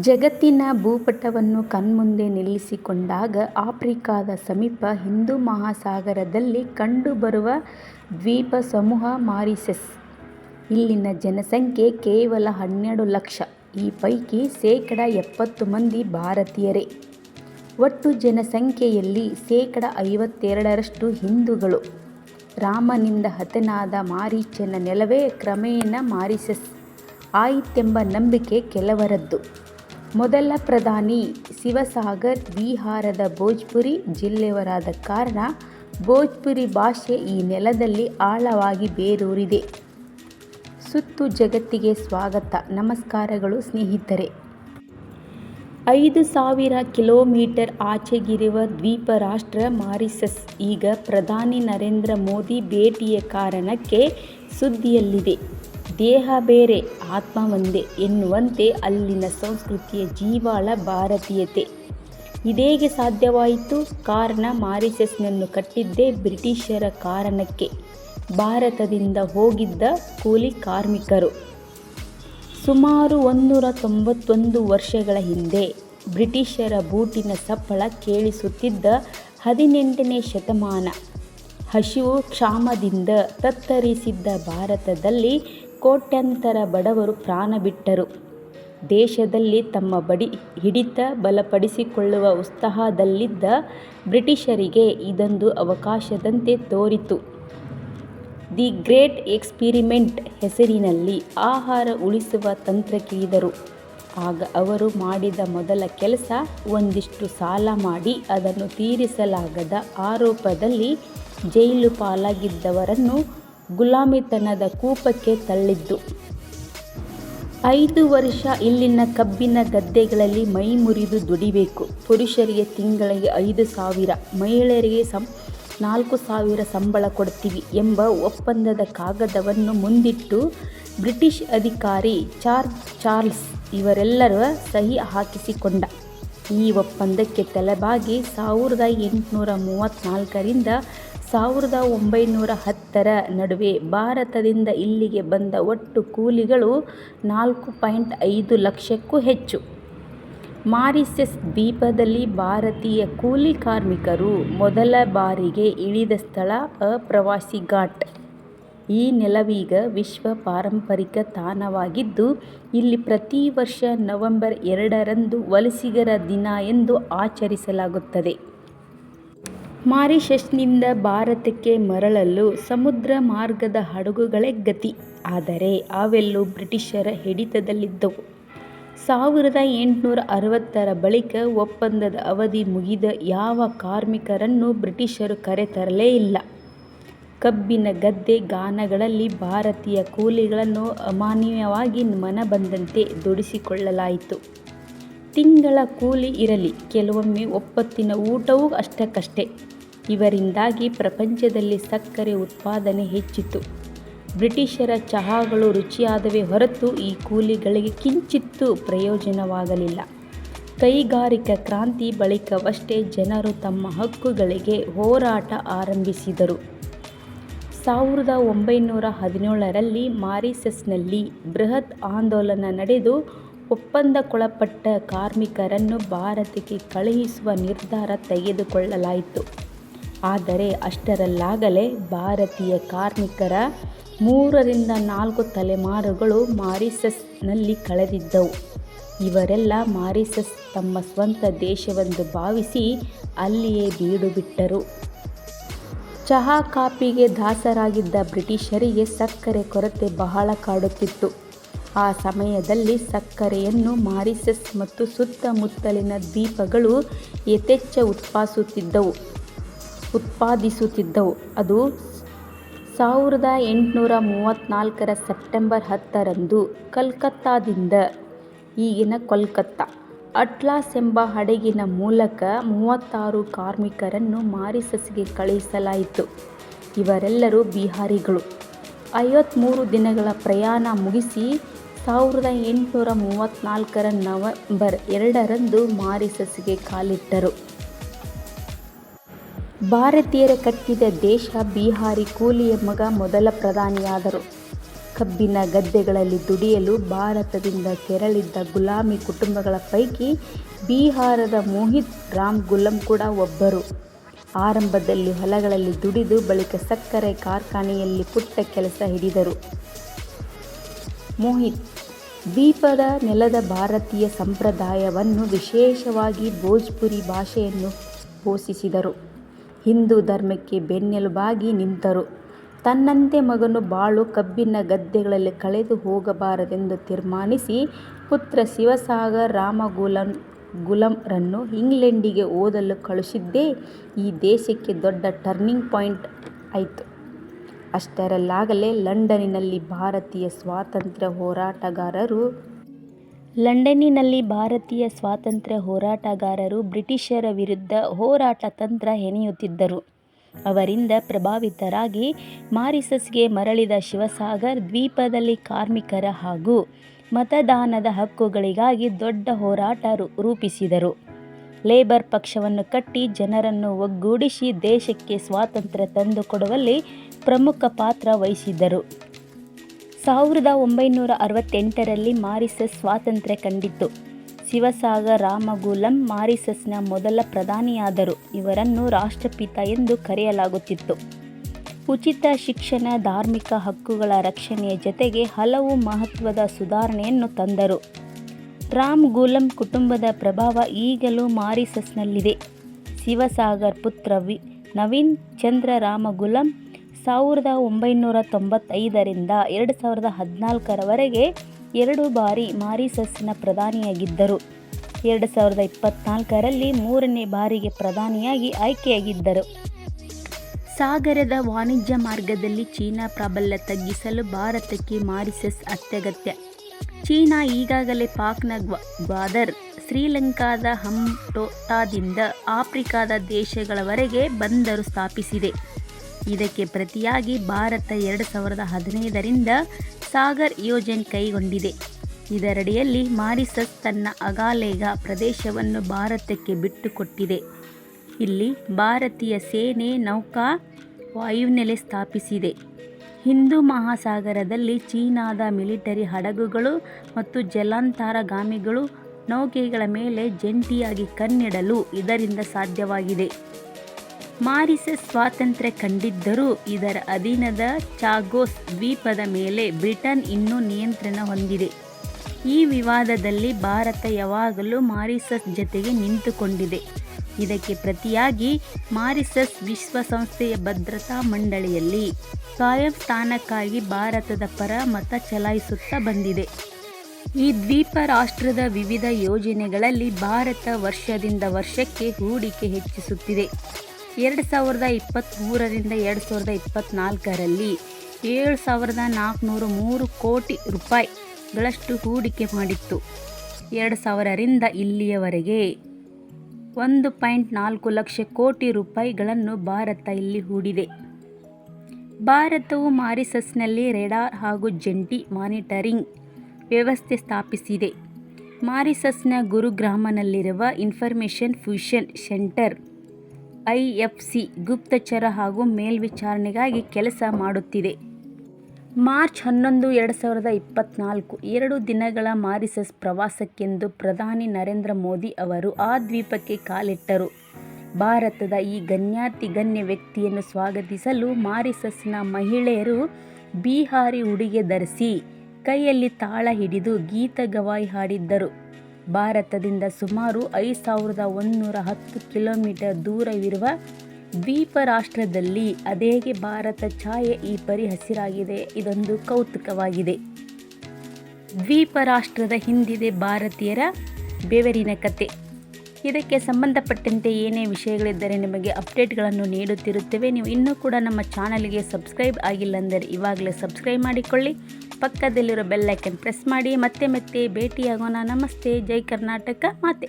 ಜಗತ್ತಿನ ಭೂಪಟವನ್ನು ಕಣ್ಮುಂದೆ ನಿಲ್ಲಿಸಿಕೊಂಡಾಗ ಆಫ್ರಿಕಾದ ಸಮೀಪ ಹಿಂದೂ ಮಹಾಸಾಗರದಲ್ಲಿ ಕಂಡುಬರುವ ದ್ವೀಪ ಸಮೂಹ ಮಾರಿಷಸ್. ಇಲ್ಲಿನ ಜನಸಂಖ್ಯೆ ಕೇವಲ ಹನ್ನೆರಡು ಲಕ್ಷ. ಈ ಪೈಕಿ ಶೇಕಡ ಎಪ್ಪತ್ತು ಮಂದಿ ಭಾರತೀಯರೇ. ಒಟ್ಟು ಜನಸಂಖ್ಯೆಯಲ್ಲಿ ಶೇಕಡ ಐವತ್ತೆರಡರಷ್ಟು ಹಿಂದೂಗಳು. ರಾಮನಿಂದ ಹತನಾದ ಮಾರೀಚನ ನೆಲವೇ ಕ್ರಮೇಣ ಮಾರಿಷಸ್ ಆಯಿತೆಂಬ ನಂಬಿಕೆ ಕೆಲವರದ್ದು. ಮೊದಲ ಪ್ರಧಾನಿ ಶಿವಸಾಗರ್ ಬಿಹಾರದ ಭೋಜ್ಪುರಿ ಜಿಲ್ಲೆಯವರಾದ ಕಾರಣ ಭೋಜ್ಪುರಿ ಭಾಷೆ ಈ ನೆಲದಲ್ಲಿ ಆಳವಾಗಿ ಬೇರೂರಿದೆ. ಸುತ್ತು ಜಗತ್ತಿಗೆ ಸ್ವಾಗತ ನಮಸ್ಕಾರಗಳು ಸ್ನೇಹಿತರೆ. ಐದು ಸಾವಿರ ಕಿಲೋಮೀಟರ್ ಆಚೆಗಿರುವ ದ್ವೀಪ ರಾಷ್ಟ್ರ ಮಾರಿಸಸ್ ಈಗ ಪ್ರಧಾನಿ ನರೇಂದ್ರ ಮೋದಿ ಭೇಟಿಯ ಕಾರಣಕ್ಕೆ ಸುದ್ದಿಯಲ್ಲಿದೆ. ದೇಹ ಬೇರೆ, ಆತ್ಮ ಒಂದೇ ಎನ್ನುವಂತೆ ಅಲ್ಲಿನ ಸಂಸ್ಕೃತಿಯ ಜೀವಾಳ ಭಾರತೀಯತೆ. ಇದೇಗೆ ಸಾಧ್ಯವಾಯಿತು? ಕಾರಣ ಮಾರಿಸಸ್ನನ್ನು ಕಟ್ಟಿದ್ದೇ ಬ್ರಿಟಿಷರ ಕಾರಣಕ್ಕೆ. ಭಾರತದಿಂದ ಹೋಗಿದ್ದ ಕೂಲಿ ಕಾರ್ಮಿಕರು. ಸುಮಾರು ಒಂದೂರ ತೊಂಬತ್ತೊಂದು ವರ್ಷಗಳ ಹಿಂದೆ. ಬ್ರಿಟಿಷರ ಬೂಟಿನ ಸಪ್ಪಳ ಕೇಳಿಸುತ್ತಿದ್ದ ಹದಿನೆಂಟನೇ ಶತಮಾನ. ಹಸಿವು ಕ್ಷಾಮದಿಂದ ತತ್ತರಿಸಿದ್ದ ಭಾರತದಲ್ಲಿ ಕೋಟ್ಯಂತರ ಬಡವರು ಪ್ರಾಣ ಬಿಟ್ಟರು. ದೇಶದಲ್ಲಿ ತಮ್ಮ ಬಡಿ ಹಿಡಿತ ಬಲಪಡಿಸಿಕೊಳ್ಳುವ ಉತ್ಸಾಹದಲ್ಲಿದ್ದ ಬ್ರಿಟಿಷರಿಗೆ ಇದೊಂದು ಅವಕಾಶದಂತೆ ತೋರಿತು. ದಿ ಗ್ರೇಟ್ ಎಕ್ಸ್ಪಿರಿಮೆಂಟ್ ಹೆಸರಿನಲ್ಲಿ ಆಹಾರ ಉಳಿಸುವ ತಂತ್ರಕ್ಕಿಳಿದರು. ಆಗ ಅವರು ಮಾಡಿದ ಮೊದಲ ಕೆಲಸ ಒಂದಿಷ್ಟು ಸಾಲ ಮಾಡಿ ಅದನ್ನು ತೀರಿಸಲಾಗದ ಆರೋಪದಲ್ಲಿ ಜೈಲುಪಾಲಾಗಿದ್ದವರನ್ನು ಗುಲಾಮತನದ ಕೂಪಕ್ಕೆ ತಳ್ಳಿದ್ದು. ಐದು ವರ್ಷ ಇಲ್ಲಿನ ಕಬ್ಬಿನ ಗದ್ದೆಗಳಲ್ಲಿ ಮೈ ಮುರಿದು ದುಡಿಬೇಕು. ಪುರುಷರಿಗೆ ತಿಂಗಳಿಗೆ ಐದು ಸಾವಿರ, ಮಹಿಳೆಯರಿಗೆ ನಾಲ್ಕು ಸಾವಿರ ಸಂಬಳ ಕೊಡ್ತೀವಿ ಎಂಬ ಒಪ್ಪಂದದ ಕಾಗದವನ್ನು ಮುಂದಿಟ್ಟು ಬ್ರಿಟಿಷ್ ಅಧಿಕಾರಿ ಜಾರ್ಜ್ ಚಾರ್ಲ್ಸ್ ಇವರೆಲ್ಲರ ಸಹಿ ಹಾಕಿಸಿಕೊಂಡ. ಈ ಒಪ್ಪಂದಕ್ಕೆ ತಲೆಬಾಗಿ ಸಾವಿರದ ಎಂಟುನೂರ ಮೂವತ್ನಾಲ್ಕರಿಂದ ಸಾವಿರದ ಒಂಬೈನೂರ ಹತ್ತರ ನಡುವೆ ಭಾರತದಿಂದ ಇಲ್ಲಿಗೆ ಬಂದ ಒಟ್ಟು ಕೂಲಿಗಳು ನಾಲ್ಕು ಪಾಯಿಂಟ್ ಐದು ಲಕ್ಷಕ್ಕೂ ಹೆಚ್ಚು. ಮಾರಿಸಸ್ ದ್ವೀಪದಲ್ಲಿ ಭಾರತೀಯ ಕೂಲಿ ಕಾರ್ಮಿಕರು ಮೊದಲ ಬಾರಿಗೆ ಇಳಿದ ಸ್ಥಳ ಅಪ್ರವಾಸಿ ಘಾಟ್. ಈ ನೆಲವೀಗ ವಿಶ್ವ ಪಾರಂಪರಿಕ ತಾಣವಾಗಿದ್ದು, ಇಲ್ಲಿ ಪ್ರತಿ ವರ್ಷ ನವೆಂಬರ್ ಎರಡರಂದು ವಲಸಿಗರ ದಿನ ಎಂದು ಆಚರಿಸಲಾಗುತ್ತದೆ. ಮಾರಿಷಸ್ನಿಂದ ಭಾರತಕ್ಕೆ ಮರಳಲು ಸಮುದ್ರ ಮಾರ್ಗದ ಹಡಗುಗಳೇ ಗತಿ. ಆದರೆ ಅವೆಲ್ಲೂ ಬ್ರಿಟಿಷರ ಹಿಡಿತದಲ್ಲಿದ್ದವು. ಸಾವಿರದ ಎಂಟುನೂರ ಅರವತ್ತರ ಬಳಿಕ ಒಪ್ಪಂದದ ಅವಧಿ ಮುಗಿದ ಯಾವ ಕಾರ್ಮಿಕರನ್ನು ಬ್ರಿಟಿಷರು ಕರೆತರಲೇ ಇಲ್ಲ. ಕಬ್ಬಿನ ಗದ್ದೆ ಗಾನಗಳಲ್ಲಿ ಭಾರತೀಯ ಕೂಲಿಗಳನ್ನು ಅಮಾನವೀಯವಾಗಿ ಮನಬಂದಂತೆ ದುಡಿಸಿಕೊಳ್ಳಲಾಯಿತು. ತಿಂಗಳ ಕೂಲಿ ಇರಲಿ, ಕೆಲವೊಮ್ಮೆ ಒಪ್ಪತ್ತಿನ ಊಟವೂ ಅಷ್ಟಕ್ಕಷ್ಟೇ. ಇವರಿಂದಾಗಿ ಪ್ರಪಂಚದಲ್ಲಿ ಸಕ್ಕರೆ ಉತ್ಪಾದನೆ ಹೆಚ್ಚಿತು. ಬ್ರಿಟಿಷರ ಚಹಾಗಳು ರುಚಿಯಾದವೇ ಹೊರತು ಈ ಕೂಲಿಗಳಿಗೆ ಕಿಂಚಿತ್ತೂ ಪ್ರಯೋಜನವಾಗಲಿಲ್ಲ. ಕೈಗಾರಿಕಾ ಕ್ರಾಂತಿ ಬಳಿಕವಷ್ಟೇ ಜನರು ತಮ್ಮ ಹಕ್ಕುಗಳಿಗೆ ಹೋರಾಟ ಆರಂಭಿಸಿದರು. ಸಾವಿರದ ಒಂಬೈನೂರ ಹದಿನೇಳರಲ್ಲಿ ಮಾರಿಸಸ್ನಲ್ಲಿ ಬೃಹತ್ ಆಂದೋಲನ ನಡೆದು ಒಪ್ಪಂದಕ್ಕೊಳಪಟ್ಟ ಕಾರ್ಮಿಕರನ್ನು ಭಾರತಕ್ಕೆ ಕಳುಹಿಸುವ ನಿರ್ಧಾರ ತೆಗೆದುಕೊಳ್ಳಲಾಯಿತು. ಆದರೆ ಅಷ್ಟರಲ್ಲಾಗಲೇ ಭಾರತೀಯ ಕಾರ್ಮಿಕರ ಮೂರರಿಂದ ನಾಲ್ಕು ತಲೆಮಾರುಗಳು ಮಾರಿಸಸ್ನಲ್ಲಿ ಕಳೆದಿದ್ದವು. ಇವರೆಲ್ಲ ಮಾರಿಸಸ್ ತಮ್ಮ ಸ್ವಂತ ದೇಶವೆಂದು ಭಾವಿಸಿ ಅಲ್ಲಿಯೇ ಬೀಡುಬಿಟ್ಟರು. ಚಹಾ ಕಾಫಿಗೆ ದಾಸರಾಗಿದ್ದ ಬ್ರಿಟಿಷರಿಗೆ ಸಕ್ಕರೆ ಕೊರತೆ ಬಹಳ ಕಾಡುತ್ತಿತ್ತು. ಆ ಸಮಯದಲ್ಲಿ ಸಕ್ಕರೆಯನ್ನು ಮಾರಿಸಸ್ ಮತ್ತು ಸುತ್ತಮುತ್ತಲಿನ ದ್ವೀಪಗಳು ಯಥೇಚ್ಛ ಉತ್ಪಾದಿಸುತ್ತಿದ್ದವು. ಅದು ಸಾವಿರದ ಎಂಟುನೂರ ಮೂವತ್ತ್ನಾಲ್ಕರ ಸೆಪ್ಟೆಂಬರ್ ಹತ್ತರಂದು ಕಲ್ಕತ್ತಾದಿಂದ, (ಈಗಿನ ಕೋಲ್ಕತ್ತಾ ಅಟ್ಲಾಸ್ ಎಂಬ ಹಡಗಿನ ಮೂಲಕ ಮೂವತ್ತಾರು ಕಾರ್ಮಿಕರನ್ನು ಮಾರಿಸಸ್ಗೆ ಕಳುಹಿಸಲಾಯಿತು. ಇವರೆಲ್ಲರೂ ಬಿಹಾರಿಗಳು. ಐವತ್ತ್ಮೂರು ದಿನಗಳ ಪ್ರಯಾಣ ಮುಗಿಸಿ ಸಾವಿರದ ಎಂಟುನೂರ ಮೂವತ್ತ್ನಾಲ್ಕರ ನವೆಂಬರ್ ಎರಡರಂದು ಮಾರಿಸಸ್ಗೆ ಕಾಲಿಟ್ಟರು. ಭಾರತೀಯರೇ ಕಟ್ಟಿದ ದೇಶ ಬಿಹಾರಿ ಕೂಲಿಯ ಮಗ ಮೊದಲ ಪ್ರಧಾನಿಯಾದರು. ಕಬ್ಬಿನ ಗದ್ದೆಗಳಲ್ಲಿ ದುಡಿಯಲು ಭಾರತದಿಂದ ತೆರಳಿದ್ದ ಗುಲಾಮಿ ಕುಟುಂಬಗಳ ಪೈಕಿ ಬಿಹಾರದ ಮೋಹಿತ್ ರಾಮ್ ಗುಲಾಂ ಕೂಡ ಒಬ್ಬರು. ಆರಂಭದಲ್ಲಿ ಹೊಲಗಳಲ್ಲಿ ದುಡಿದು ಬಳಿಕ ಸಕ್ಕರೆ ಕಾರ್ಖಾನೆಯಲ್ಲಿ ಪುಟ್ಟ ಕೆಲಸ ಹಿಡಿದರು. ಮೋಹಿತ್, ದ್ವೀಪದ ನೆಲದ ಭಾರತೀಯ ಸಂಪ್ರದಾಯವನ್ನು ವಿಶೇಷವಾಗಿ ಭೋಜ್ಪುರಿ ಭಾಷೆಯನ್ನು ಪೋಷಿಸಿದರು. ಹಿಂದೂ ಧರ್ಮಕ್ಕೆ ಬೆನ್ನೆಲುಬಾಗಿ ನಿಂತರು. ತನ್ನಂತೆ ಮಗನು ಬಾಳು ಕಬ್ಬಿನ ಗದ್ದೆಗಳಲ್ಲಿ ಕಳೆದು ಹೋಗಬಾರದೆಂದು ತೀರ್ಮಾನಿಸಿ ಪುತ್ರ ಶಿವಸಾಗರ ಗುಲಂರನ್ನು ಇಂಗ್ಲೆಂಡಿಗೆ ಓದಲು ಕಳುಹಿಸಿದ್ದೇ ಈ ದೇಶಕ್ಕೆ ದೊಡ್ಡ ಟರ್ನಿಂಗ್ ಪಾಯಿಂಟ್ ಆಯ್ತು. ಅಷ್ಟರಲ್ಲಾಗಲೇ ಲಂಡನ್ನಿನಲ್ಲಿ ಭಾರತೀಯ ಸ್ವಾತಂತ್ರ್ಯ ಹೋರಾಟಗಾರರು ಲಂಡನ್ನಿನಲ್ಲಿ ಭಾರತೀಯ ಸ್ವಾತಂತ್ರ್ಯ ಹೋರಾಟಗಾರರು ಬ್ರಿಟಿಷರ ವಿರುದ್ಧ ಹೋರಾಟ ತಂತ್ರ ಹೆಣೆಯುತ್ತಿದ್ದರು. ಅವರಿಂದ ಪ್ರಭಾವಿತರಾಗಿ ಮಾರಿಸಸ್ಗೆ ಮರಳಿದ ಶಿವಸಾಗರ್ ದ್ವೀಪದಲ್ಲಿ ಕಾರ್ಮಿಕರ ಹಾಗೂ ಮತದಾನದ ಹಕ್ಕುಗಳಿಗಾಗಿ ದೊಡ್ಡ ಹೋರಾಟ ರೂಪಿಸಿದರು. ಲೇಬರ್ ಪಕ್ಷವನ್ನು ಕಟ್ಟಿ ಜನರನ್ನು ಒಗ್ಗೂಡಿಸಿ ದೇಶಕ್ಕೆ ಸ್ವಾತಂತ್ರ್ಯ ತಂದುಕೊಡುವಲ್ಲಿ ಪ್ರಮುಖ ಪಾತ್ರ ವಹಿಸಿದರು. ಸಾವಿರದ ಒಂಬೈನೂರ ಅರವತ್ತೆಂಟರಲ್ಲಿ ಮಾರಿಸಸ್ ಸ್ವಾತಂತ್ರ್ಯ ಕಂಡಿತು. ಶಿವಸಾಗರ್ ರಾಮಗುಲಂ ಮಾರಿಸಸ್ನ ಮೊದಲ ಪ್ರಧಾನಿಯಾದರು. ಇವರನ್ನು ರಾಷ್ಟ್ರಪಿತ ಎಂದು ಕರೆಯಲಾಗುತ್ತಿತ್ತು. ಉಚಿತ ಶಿಕ್ಷಣ, ಧಾರ್ಮಿಕ ಹಕ್ಕುಗಳ ರಕ್ಷಣೆಯ ಜೊತೆಗೆ ಹಲವು ಮಹತ್ವದ ಸುಧಾರಣೆಯನ್ನು ತಂದರು. ರಾಮಗುಲಾಂ ಕುಟುಂಬದ ಪ್ರಭಾವ ಈಗಲೂ ಮಾರಿಸಸ್ನಲ್ಲಿದೆ ಶಿವಸಾಗರ್ ಪುತ್ರ ನವೀನ್ ಚಂದ್ರ ರಾಮಗುಲಾಂ ಸಾವಿರದ ಒಂಬೈನೂರ ತೊಂಬತ್ತೈದರಿಂದ ಎರಡು ಸಾವಿರದ ಹದಿನಾಲ್ಕರವರೆಗೆ ಎರಡು ಬಾರಿ ಮಾರಿಸಸ್ಸಿನ ಪ್ರಧಾನಿಯಾಗಿದ್ದರು. ಎರಡು ಸಾವಿರದ ಇಪ್ಪತ್ನಾಲ್ಕರಲ್ಲಿ ಮೂರನೇ ಬಾರಿಗೆ ಪ್ರಧಾನಿಯಾಗಿ ಆಯ್ಕೆಯಾಗಿದ್ದರು. ಸಾಗರದ ವಾಣಿಜ್ಯ ಮಾರ್ಗದಲ್ಲಿ ಚೀನಾ ಪ್ರಾಬಲ್ಯ ತಗ್ಗಿಸಲು ಭಾರತಕ್ಕೆ ಮಾರಿಸಸ್ ಅತ್ಯಗತ್ಯ. ಚೀನಾ ಈಗಾಗಲೇ ಪಾಕ್ನ ಗ್ವಾದರ್, ಶ್ರೀಲಂಕಾದ ಹಂಟೋಟಾದಿಂದ ಆಫ್ರಿಕಾದ ದೇಶಗಳವರೆಗೆ ಬಂದರು ಸ್ಥಾಪಿಸಿದೆ. ಇದಕ್ಕೆ ಪ್ರತಿಯಾಗಿ ಭಾರತ ಎರಡು ಸಾವಿರದ ಹದಿನೈದರಿಂದ ಸಾಗರ್ ಯೋಜನೆ ಕೈಗೊಂಡಿದೆ. ಇದರಡಿಯಲ್ಲಿ ಮಾರಿಸಸ್ ತನ್ನ ಅಗಾಲೇಗ ಪ್ರದೇಶವನ್ನು ಭಾರತಕ್ಕೆ ಬಿಟ್ಟುಕೊಟ್ಟಿದೆ. ಇಲ್ಲಿ ಭಾರತೀಯ ಸೇನೆ ನೌಕಾ, ವಾಯುನೆಲೆ ಸ್ಥಾಪಿಸಿದೆ. ಹಿಂದೂ ಮಹಾಸಾಗರದಲ್ಲಿ ಚೀನಾದ ಮಿಲಿಟರಿ ಹಡಗುಗಳು ಮತ್ತು ಜಲಾಂತರಗಾಮಿಗಳು ನೌಕೆಗಳ ಮೇಲೆ ಜಂಟಿಯಾಗಿ ಕಣ್ಣಿಡಲು ಇದರಿಂದ ಸಾಧ್ಯವಾಗಿದೆ. ಮಾರಿಷಸ್ ಸ್ವಾತಂತ್ರ್ಯ ಕಂಡಿದ್ದರೂ ಇದರ ಅಧೀನದ ಚಾಗೋಸ್ ದ್ವೀಪದ ಮೇಲೆ ಬ್ರಿಟನ್ ಇನ್ನೂ ನಿಯಂತ್ರಣ ಹೊಂದಿದೆ. ಈ ವಿವಾದದಲ್ಲಿ ಭಾರತ ಯಾವಾಗಲೂ ಮಾರಿಸಸ್ ಜತೆಗೆ ನಿಂತುಕೊಂಡಿದೆ. ಇದಕ್ಕೆ ಪ್ರತಿಯಾಗಿ ಮಾರಿಸಸ್ ವಿಶ್ವಸಂಸ್ಥೆಯ ಭದ್ರತಾ ಮಂಡಳಿಯಲ್ಲಿ ಸ್ವಯಂ ಸ್ಥಾನಕ್ಕಾಗಿ ಭಾರತದ ಪರ ಮತ ಚಲಾಯಿಸುತ್ತಾ ಬಂದಿದೆ. ಈ ದ್ವೀಪ ರಾಷ್ಟ್ರದ ವಿವಿಧ ಯೋಜನೆಗಳಲ್ಲಿ ಭಾರತ ವರ್ಷದಿಂದ ವರ್ಷಕ್ಕೆ ಹೂಡಿಕೆ ಹೆಚ್ಚಿಸುತ್ತಿದೆ. ಎರಡು ಸಾವಿರದ ಇಪ್ಪತ್ತ್ಮೂರರಿಂದ ಎರಡು ಸಾವಿರದ ಇಪ್ಪತ್ತ್ನಾಲ್ಕರಲ್ಲಿ ಏಳು ಸಾವಿರದ ನಾಲ್ಕುನೂರ ಮೂರು ಕೋಟಿ ರೂಪಾಯಿಗಳಷ್ಟು ಹೂಡಿಕೆ ಮಾಡಿತ್ತು. ಎರಡು ಸಾವಿರರಿಂದ ಇಲ್ಲಿಯವರೆಗೆ ಒಂದು ಪಾಯಿಂಟ್ ನಾಲ್ಕು ಲಕ್ಷ ಕೋಟಿ ರೂಪಾಯಿಗಳನ್ನು ಭಾರತ ಇಲ್ಲಿ ಹೂಡಿದೆ. ಭಾರತವು ಮಾರಿಸಸ್ನಲ್ಲಿ ರೆಡಾರ್ ಹಾಗೂ ಜಂಟಿ ಮಾನಿಟರಿಂಗ್ ವ್ಯವಸ್ಥೆ ಸ್ಥಾಪಿಸಿದೆ. ಮಾರಿಸಸ್ನ ಗುರುಗ್ರಾಮನಲ್ಲಿರುವ ಇನ್ಫರ್ಮೇಷನ್ ಫ್ಯೂಷನ್ ಸೆಂಟರ್ ಐಎಫ್ಸಿ ಗುಪ್ತಚರ ಹಾಗೂ ಮೇಲ್ವಿಚಾರಣೆಗಾಗಿ ಕೆಲಸ ಮಾಡುತ್ತಿದೆ. ಮಾರ್ಚ್ ಹನ್ನೊಂದು, ಎರಡು ಸಾವಿರದ ಇಪ್ಪತ್ನಾಲ್ಕು ಎರಡು ದಿನಗಳ ಮಾರಿಸಸ್ ಪ್ರವಾಸಕ್ಕೆಂದು ಪ್ರಧಾನಿ ನರೇಂದ್ರ ಮೋದಿ ಅವರು ಆ ದ್ವೀಪಕ್ಕೆ ಕಾಲಿಟ್ಟರು. ಭಾರತದ ಈ ಗಣ್ಯಾತಿಗಣ್ಯ ವ್ಯಕ್ತಿಯನ್ನು ಸ್ವಾಗತಿಸಲು ಮಾರಿಸಸ್ನ ಮಹಿಳೆಯರು ಬಿಹಾರಿ ಉಡುಗೆ ಧರಿಸಿ, ಕೈಯಲ್ಲಿ ತಾಳ ಹಿಡಿದು ಗೀತ ಗವಾಯಿ ಹಾಡಿದರು. ಭಾರತದಿಂದ ಸುಮಾರು ಐದು ಸಾವಿರದ ಒಂದುನೂರ ಹತ್ತು ಕಿಲೋಮೀಟರ್ ದೂರವಿರುವ ದ್ವೀಪ ರಾಷ್ಟ್ರದಲ್ಲಿ ಅದೇಗೆ ಭಾರತ ಛಾಯೆ ಈ ಪರಿ ಹಸಿರಾಗಿದೆ ಇದೊಂದು ಕೌತುಕವಾಗಿದೆ. ದ್ವೀಪ ರಾಷ್ಟ್ರದ ಹಿಂದಿದೆ ಭಾರತೀಯರ ಬೆವರಿನ ಕತೆ ಇದಕ್ಕೆ ಸಂಬಂಧಪಟ್ಟಂತೆ ಏನೇ ವಿಷಯಗಳಿದ್ದರೆ ನಿಮಗೆ ಅಪ್ಡೇಟ್ಗಳನ್ನು ನೀಡುತ್ತಿರುತ್ತೇವೆ. ನೀವು ಇನ್ನೂ ಕೂಡ ನಮ್ಮ ಚಾನಲ್ಗೆ ಸಬ್ಸ್ಕ್ರೈಬ್ ಆಗಿಲ್ಲ ಅಂದರೆ ಇವಾಗಲೇ ಸಬ್ಸ್ಕ್ರೈಬ್ ಮಾಡಿಕೊಳ್ಳಿ. ಪಕ್ಕದಲ್ಲಿರೋ ಬೆಲ್ಲೈಕನ್ ಪ್ರೆಸ್ ಮಾಡಿ. ಮತ್ತೆ ಮತ್ತೆ ಭೇಟಿಯಾಗೋಣ. ನಮಸ್ತೆ. ಜೈ ಕರ್ನಾಟಕ ಮಾತೆ